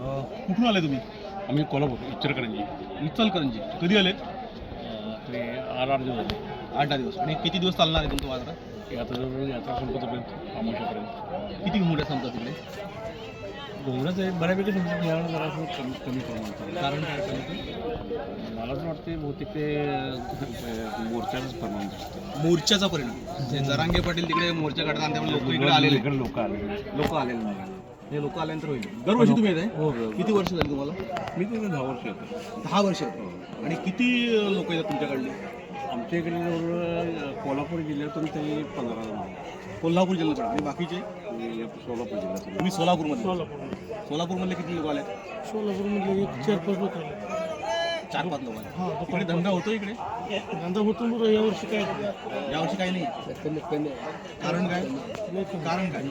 कुठून आले तुम्ही? आम्ही कोल्हापूर इचलकरंजी. इचलकरंजी. कधी आले अं, ते आठ आठ दिवस झाले. आठ दहा दिवस. आणि किती दिवस चालणार आहे तुमचं आता जवळ यात्रा संपतपर्यंत अमावश्यापर्यंत किती घुमड्या संपतात तिकडे? डोंगराच आहे बऱ्यापैकी समजा यावेळेला जरा कमी कमी प्रमाणात. कारण काय कमी? मला तर वाटते बहुतेक ते मोर्चाचंच प्रमाण मोर्चाचा परिणाम. जे जरांगे पाटील तिकडे मोर्चा काढतात आणि त्यामुळे लोक इकडे आलेले. इकडे लोक आले लोक आलेले नाही. हे लोक आल्यानंतर होईल. दरवर्षी तुम्ही येत हो आहे किती वर्ष झाली तुम्हाला? मी तिथे दहा वर्ष होतो दहा वर्ष येतो. आणि किती लोक येतात तुमच्याकडले आमच्या इकडे जवळ कोल्हापूर जिल्ह्यातून तरी पंधरा जण. कोल्हापूर जिल्ह्यात आणि बाकीचे? सोलापूर जिल्ह्यातून. तुम्ही सोलापूरमध्ये? सोलापूरमधले किती लोक आले सोलापूरमध्ये एक चार पाच लोक आले चार पाच लोक आले इकडे धंदा होतो इकडे? धंदा होतो बरं यावर्षी काय? यावर्षी काही नाही. कारण काय? कारण काय?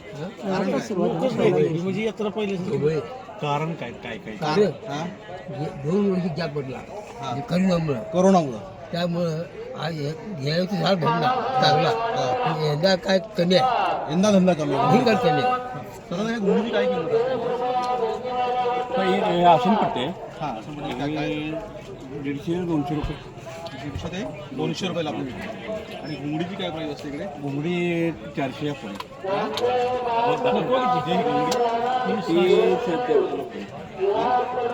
कारण काय? लोकच नाही तेवढी, म्हणजे यात्रा पहिले कारण काय काय काय? कारण हा? दोन वर्ष गॅप पडला. हा. करोनामुळं. कोरोनामुळं. त्यामुळं आज घ्यायचं झाड भरला चांगला. पण यंदा काय कमी आहे? यंदा धंदा कमी आहे. भयंकर कमी आहे. या काय असते हे असून पडते हा असं म्हणजे काय काय? आणि दीडशे दोनशे रुपये. दीडशे ते दोनशे रुपयाला आपण विकतो. आणि घुमडीची काय प्राईस असते इकडे? घुगडी चारशे हा? ही? घुमडी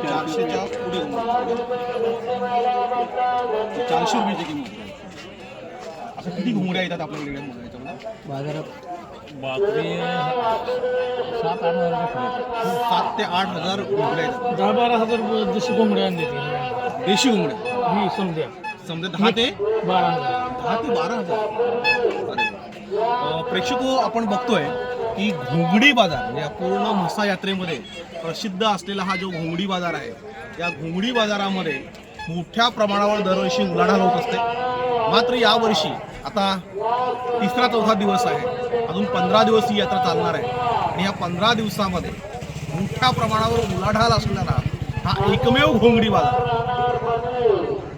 चारशेच्या पुढे घुमडी चारशे रुपयाची किंमत. आहे. आता किती घुमड्या येतात आपल्याकडे? याच्यामध्ये बाजारात बाकरी सात आठ हजार रुपये पुढे सात ते आठ हजार घुमड्या येतात दहा बारा हजार जशी कोंबड्या आणली ती. देशी घुमड्या ही समजा. समजा दहा ते? बारा हजार. दहा ते बारा हजार. प्रेक्षको आपण बघतोय की घोंगडी बाजार म्हणजे या पूर्ण म्हसा यात्रेमध्ये प्रसिद्ध असलेला हा जो घोंगडी बाजार आहे या घोंगडी बाजारामध्ये मोठ्या प्रमाणावर दरवर्षी उलाढाल होत असते. मात्र यावर्षी आता तिसरा चौथा दिवस आहे. अजून पंधरा दिवस ही यात्रा चालणार आहे. आणि या पंधरा दिवसामध्ये मोठ्या प्रमाणावर उलाढाल असणारा हा एकमेव घोंगडी बाजार.